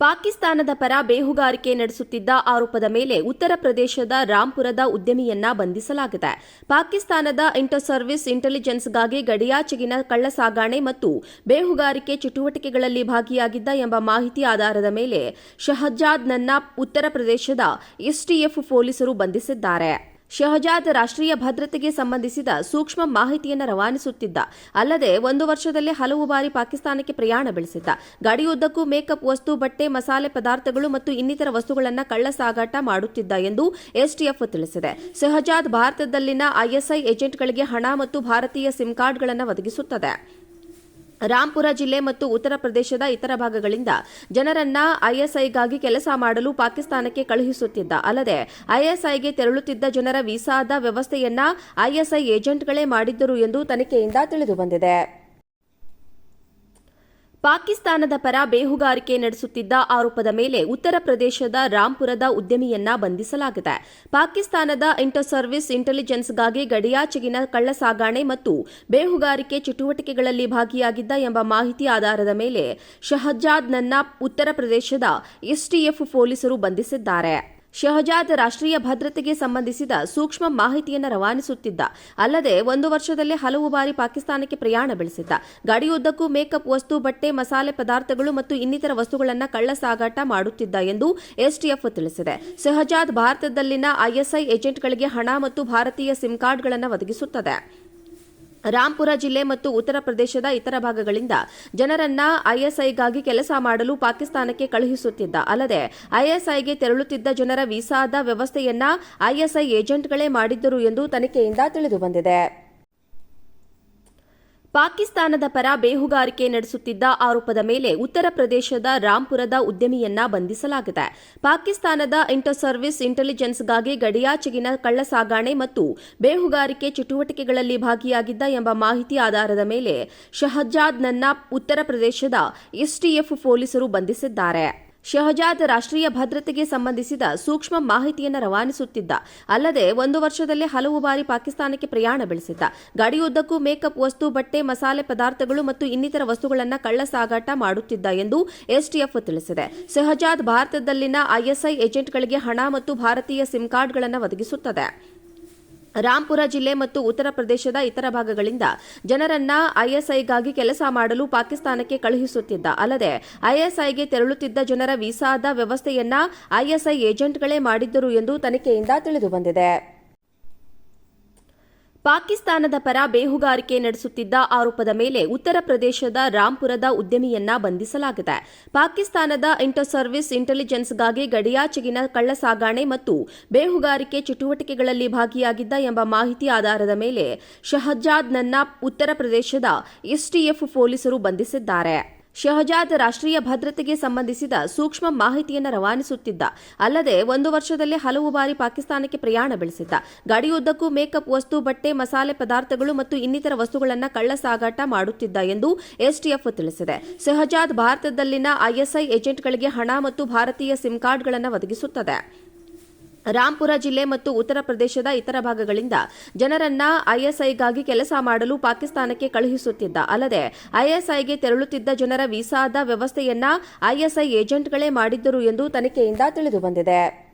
ಪಾಕಿಸ್ತಾನದ ಪರ ಬೇಹುಗಾರಿಕೆ ನಡೆಸುತ್ತಿದ್ದ ಆರೋಪದ ಮೇಲೆ ಉತ್ತರ ಪ್ರದೇಶದ ರಾಂಪುರದ ಉದ್ಯಮಿಯನ್ನ ಬಂಧಿಸಲಾಗಿದೆ. ಪಾಕಿಸ್ತಾನದ ಇಂಟರ್ ಸರ್ವಿಸ್ ಇಂಟೆಲಿಜೆನ್ಸ್ಗಾಗಿ ಗಡಿಯಾಚೆಗಿನ ಕಳ್ಳಸಾಗಣೆ ಮತ್ತು ಬೇಹುಗಾರಿಕೆ ಚಟುವಟಿಕೆಗಳಲ್ಲಿ ಭಾಗಿಯಾಗಿದ್ದ ಎಂಬ ಮಾಹಿತಿ ಆಧಾರದ ಮೇಲೆ ಶಹಜಾದ್ನನ್ನ ಉತ್ತರ ಪ್ರದೇಶದ ಎಸ್ಟಿಎಫ್ ಪೊಲೀಸರು ಬಂಧಿಸಿದ್ದಾರೆ. ಶಹಜಾದ್ ರಾಷ್ಟ್ರೀಯ ಭದ್ರತೆಗೆ ಸಂಬಂಧಿಸಿದ ಸೂಕ್ಷ್ಮ ಮಾಹಿತಿಯನ್ನು ರವಾನಿಸುತ್ತಿದ್ದ, ಅಲ್ಲದೆ ಒಂದು ವರ್ಷದಲ್ಲೇ ಹಲವು ಬಾರಿ ಪಾಕಿಸ್ತಾನಕ್ಕೆ ಪ್ರಯಾಣ ಬೆಳೆಸಿದ್ದ. ಗಡಿಯುದ್ದಕ್ಕೂ ಮೇಕಪ್, ವಸ್ತು, ಬಟ್ಟೆ, ಮಸಾಲೆ ಪದಾರ್ಥಗಳು ಮತ್ತು ಇನ್ನಿತರ ವಸ್ತುಗಳನ್ನು ಕಳ್ಳ ಸಾಗಾಟ ಮಾಡುತ್ತಿದ್ದ ಎಂದು ಎಸ್ಟಿಎಫ್ ತಿಳಿಸಿದೆ. ಶಹಜಾದ್ ಭಾರತದಲ್ಲಿನ ಐಎಸ್ಐ ಏಜೆಂಟ್ಗಳಿಗೆ ಹಣ ಮತ್ತು ಭಾರತೀಯ ಸಿಮ್ ಕಾರ್ಡ್ಗಳನ್ನು ಒದಗಿಸುತ್ತದೆ. ರಾಂಪುರ ಜಿಲ್ಲೆ ಮತ್ತು ಉತ್ತರ ಪ್ರದೇಶದ ಇತರ ಭಾಗಗಳಿಂದ ಜನರನ್ನ ಐಎಸ್ಐಗಾಗಿ ಕೆಲಸ ಮಾಡಲು ಪಾಕಿಸ್ತಾನಕ್ಕೆ ಕಳುಹಿಸುತ್ತಿದ್ದ. ಅಲ್ಲದೆ, ಐಎಸ್ಐಗೆ ತೆರಳುತ್ತಿದ್ದ ಜನರ ವೀಸಾದ ವ್ಯವಸ್ಥೆಯನ್ನ ಐಎಸ್ಐ ಏಜೆಂಟ್ಗಳೇ ಮಾಡಿದ್ದರು ಎಂದು ತನಿಖೆಯಿಂದ ತಿಳಿದುಬಂದಿದೆ ಪಾಕಿಸ್ತಾನದ ಪರ ಬೇಹುಗಾರಿಕೆ ನಡೆಸುತ್ತಿದ್ದ ಆರೋಪದ ಮೇಲೆ ಉತ್ತರ ಪ್ರದೇಶದ ರಾಂಪುರದ ಉದ್ಯಮಿಯನ್ನ ಬಂಧಿಸಲಾಗಿದೆ. ಪಾಕಿಸ್ತಾನದ ಇಂಟರ್ ಸರ್ವಿಸ್ ಇಂಟೆಲಿಜೆನ್ಸ್ಗಾಗಿ ಗಡಿಯಾಚೆಗಿನ ಕಳ್ಳಸಾಗಣೆ ಮತ್ತು ಬೇಹುಗಾರಿಕೆ ಚಟುವಟಿಕೆಗಳಲ್ಲಿ ಭಾಗಿಯಾಗಿದ್ದ ಎಂಬ ಮಾಹಿತಿ ಆಧಾರದ ಮೇಲೆ ಶಹಜಾದ್ನನ್ನ ಉತ್ತರ ಪ್ರದೇಶದ ಎಸ್ಟಿಎಫ್ ಪೊಲೀಸರು ಬಂಧಿಸಿದ್ದಾರೆ. ಶಹಜಾದ್ ರಾಷ್ಟ್ರೀಯ ಭದ್ರತೆಗೆ ಸಂಬಂಧಿಸಿದ ಸೂಕ್ಷ್ಮ ಮಾಹಿತಿಯನ್ನು ರವಾನಿಸುತ್ತಿದ್ದ. ಅಲ್ಲದೆ ಒಂದು ವರ್ಷದಲ್ಲಿ ಹಲವು ಬಾರಿ ಪಾಕಿಸ್ತಾನಕ್ಕೆ ಪ್ರಯಾಣ ಬೆಳೆಸಿದ್ದ. ಗಡಿಯುದ್ದಕ್ಕೂ ಮೇಕಪ್, ವಸ್ತು, ಬಟ್ಟೆ, ಮಸಾಲೆ ಪದಾರ್ಥಗಳು ಮತ್ತು ಇನ್ನಿತರ ವಸ್ತುಗಳನ್ನು ಕಳ್ಳ ಸಾಗಾಟ ಮಾಡುತ್ತಿದ್ದ ಎಂದು ಎಸ್ಟಿಎಫ್ ತಿಳಿಸಿದೆ. ಶಹಜಾದ್ ಭಾರತದಲ್ಲಿನ ಐಎಸ್ಐ ಏಜೆಂಟ್ಗಳಿಗೆ ಹಣ ಮತ್ತು ಭಾರತೀಯ ಸಿಮ್ ಕಾರ್ಡ್ಗಳನ್ನು ಒದಗಿಸುತ್ತದೆ. ರಾಂಪುರ ಜಿಲ್ಲೆ ಮತ್ತು ಉತ್ತರ ಪ್ರದೇಶದ ಇತರ ಭಾಗಗಳಿಂದ ಜನರನ್ನ ಐಎಸ್ಐಗಾಗಿ ಕೆಲಸ ಮಾಡಲು ಪಾಕಿಸ್ತಾನಕ್ಕೆ ಕಳುಹಿಸುತ್ತಿದ್ದ. ಅಲ್ಲದೆ, ಐಎಸ್ಐಗೆ ತೆರಳುತ್ತಿದ್ದ ಜನರ ವೀಸಾದ ವ್ಯವಸ್ಥೆಯನ್ನ ಐಎಸ್ಐ ಏಜೆಂಟ್ಗಳೇ ಮಾಡಿದ್ದರು ಎಂದು ತನಿಖೆಯಿಂದ ತಿಳಿದುಬಂದಿದೆ ಪಾಕಿಸ್ತಾನದ ಪರ ಬೇಹುಗಾರಿಕೆ ನಡೆಸುತ್ತಿದ್ದ ಆರೋಪದ ಮೇಲೆ ಉತ್ತರ ಪ್ರದೇಶದ ರಾಂಪುರದ ಉದ್ಯಮಿಯನ್ನ ಬಂಧಿಸಲಾಗಿದೆ. ಪಾಕಿಸ್ತಾನದ ಇಂಟರ್ ಸರ್ವಿಸ್ ಇಂಟೆಲಿಜೆನ್ಸ್ಗಾಗಿ ಗಡಿಯಾಚೆಗಿನ ಕಳ್ಳಸಾಗಾಣೆ ಮತ್ತು ಬೇಹುಗಾರಿಕೆ ಚಟುವಟಿಕೆಗಳಲ್ಲಿ ಭಾಗಿಯಾಗಿದ್ದ ಎಂಬ ಮಾಹಿತಿ ಆಧಾರದ ಮೇಲೆ ಶಹಜಾದ್ನನ್ನ ಉತ್ತರ ಪ್ರದೇಶದ ಎಸ್ಟಿಎಫ್ ಪೊಲೀಸರು ಬಂಧಿಸಿದ್ದಾರೆ. ಶಹಜಾದ್ ರಾಷ್ಟ್ರೀಯ ಭದ್ರತೆಗೆ ಸಂಬಂಧಿಸಿದ ಸೂಕ್ಷ್ಮ ಮಾಹಿತಿಯನ್ನು ರವಾನಿಸುತ್ತಿದ್ದ, ಅಲ್ಲದೆ ಒಂದು ವರ್ಷದಲ್ಲಿ ಹಲವು ಬಾರಿ ಪಾಕಿಸ್ತಾನಕ್ಕೆ ಪ್ರಯಾಣ ಬೆಳೆಸಿದ್ದ, ಗಡಿಯುದ್ದಕ್ಕೂ ಮೇಕಪ್, ವಸ್ತು, ಬಟ್ಟೆ, ಮಸಾಲೆ ಪದಾರ್ಥಗಳು ಮತ್ತು ಇನ್ನಿತರ ವಸ್ತುಗಳನ್ನು ಕಳ್ಳ ಸಾಗಾಟ ಮಾಡುತ್ತಿದ್ದ ಎಂದು ಎಸ್ಟಿಎಫ್ ತಿಳಿಸಿದೆ. ಶಹಜಾದ್ ಭಾರತದಲ್ಲಿನ ಐಎಸ್ಐ ಏಜೆಂಟ್ಗಳಿಗೆ ಹಣ ಮತ್ತು ಭಾರತೀಯ ಸಿಮ್ ಕಾರ್ಡ್ಗಳನ್ನು ಒದಗಿಸುತ್ತದೆ. ರಾಂಪುರ ಜಿಲ್ಲೆ ಮತ್ತು ಉತ್ತರ ಪ್ರದೇಶದ ಇತರ ಭಾಗಗಳಿಂದ ಜನರನ್ನ ಐಎಸ್ಐಗಾಗಿ ಕೆಲಸ ಮಾಡಲು ಪಾಕಿಸ್ತಾನಕ್ಕೆ ಕಳುಹಿಸುತ್ತಿದ್ದ. ಅಲ್ಲದೆ ಐಎಸ್ಐಗೆ ತೆರಳುತ್ತಿದ್ದ ಜನರ ವೀಸಾದ ವ್ಯವಸ್ಥೆಯನ್ನ ಐಎಸ್ಐ ಏಜೆಂಟ್ಗಳೇ ಮಾಡಿದ್ದರು ಎಂದು ತನಿಖೆಯಿಂದ ತಿಳಿದುಬಂದಿದೆ ಪಾಕಿಸ್ತಾನದ ಪರ ಬೇಹುಗಾರಿಕೆ ನಡೆಸುತ್ತಿದ್ದ ಆರೋಪದ ಮೇಲೆ ಉತ್ತರ ಪ್ರದೇಶದ ರಾಂಪುರದ ಉದ್ಯಮಿಯನ್ನ ಬಂಧಿಸಲಾಗಿದೆ. ಪಾಕಿಸ್ತಾನದ ಇಂಟರ್ ಸರ್ವಿಸ್ ಇಂಟೆಲಿಜೆನ್ಸ್ಗಾಗಿ ಗಡಿಯಾಚೆಗಿನ ಕಳ್ಳಸಾಗಣೆ ಮತ್ತು ಬೇಹುಗಾರಿಕೆ ಚಟುವಟಿಕೆಗಳಲ್ಲಿ ಭಾಗಿಯಾಗಿದ್ದ ಎಂಬ ಮಾಹಿತಿ ಆಧಾರದ ಮೇಲೆ ಶಹಜಾದ್ನನ್ನ ಉತ್ತರ ಪ್ರದೇಶದ ಎಸ್ಟಿಎಫ್ ಪೊಲೀಸರು ಬಂಧಿಸಿದ್ದಾರೆ. ಶಹಜಾದ್ ರಾಷ್ಟ್ರೀಯ ಭದ್ರತೆಗೆ ಸಂಬಂಧಿಸಿದ ಸೂಕ್ಷ್ಮ ಮಾಹಿತಿಯನ್ನು ರವಾನಿಸುತ್ತಿದ್ದ. ಅಲ್ಲದೆ ಒಂದು ವರ್ಷದಲ್ಲಿ ಹಲವು ಬಾರಿ ಪಾಕಿಸ್ತಾನಕ್ಕೆ ಪ್ರಯಾಣ ಬೆಳೆಸಿದ್ದ. ಗಡಿಯುದ್ದಕ್ಕೂ ಮೇಕಪ್, ವಸ್ತು, ಬಟ್ಟೆ, ಮಸಾಲೆ ಪದಾರ್ಥಗಳು ಮತ್ತು ಇನ್ನಿತರ ವಸ್ತುಗಳನ್ನು ಕಳ್ಳ ಸಾಗಾಟ ಮಾಡುತ್ತಿದ್ದ ಎಂದು ಎಸ್ಟಿಎಫ್ ತಿಳಿಸಿದೆ. ಶಹಜಾದ್ ಭಾರತದಲ್ಲಿನ ಐಎಸ್ಐ ಏಜೆಂಟ್ಗಳಿಗೆ ಹಣ ಮತ್ತು ಭಾರತೀಯ ಸಿಮ್ ಕಾರ್ಡ್ಗಳನ್ನು ಒದಗಿಸುತ್ತದೆ. ರಾಂಪುರ ಜಿಲ್ಲೆ ಮತ್ತು ಉತ್ತರ ಪ್ರದೇಶದ ಇತರ ಭಾಗಗಳಿಂದ ಜನರನ್ನ ಐಎಸ್ಐಗಾಗಿ ಕೆಲಸ ಮಾಡಲು ಪಾಕಿಸ್ತಾನಕ್ಕೆ ಕಳುಹಿಸುತ್ತಿದ್ದ. ಅಲ್ಲದೆ, ಐಎಸ್ಐಗೆ ತೆರಳುತ್ತಿದ್ದ ಜನರ ವೀಸಾದ ವ್ಯವಸ್ಥೆಯನ್ನ ಐಎಸ್ಐ ಏಜೆಂಟ್ಗಳೇ ಮಾಡಿದ್ದರು ಎಂದು ತನಿಖೆಯಿಂದ ತಿಳಿದುಬಂದಿದೆ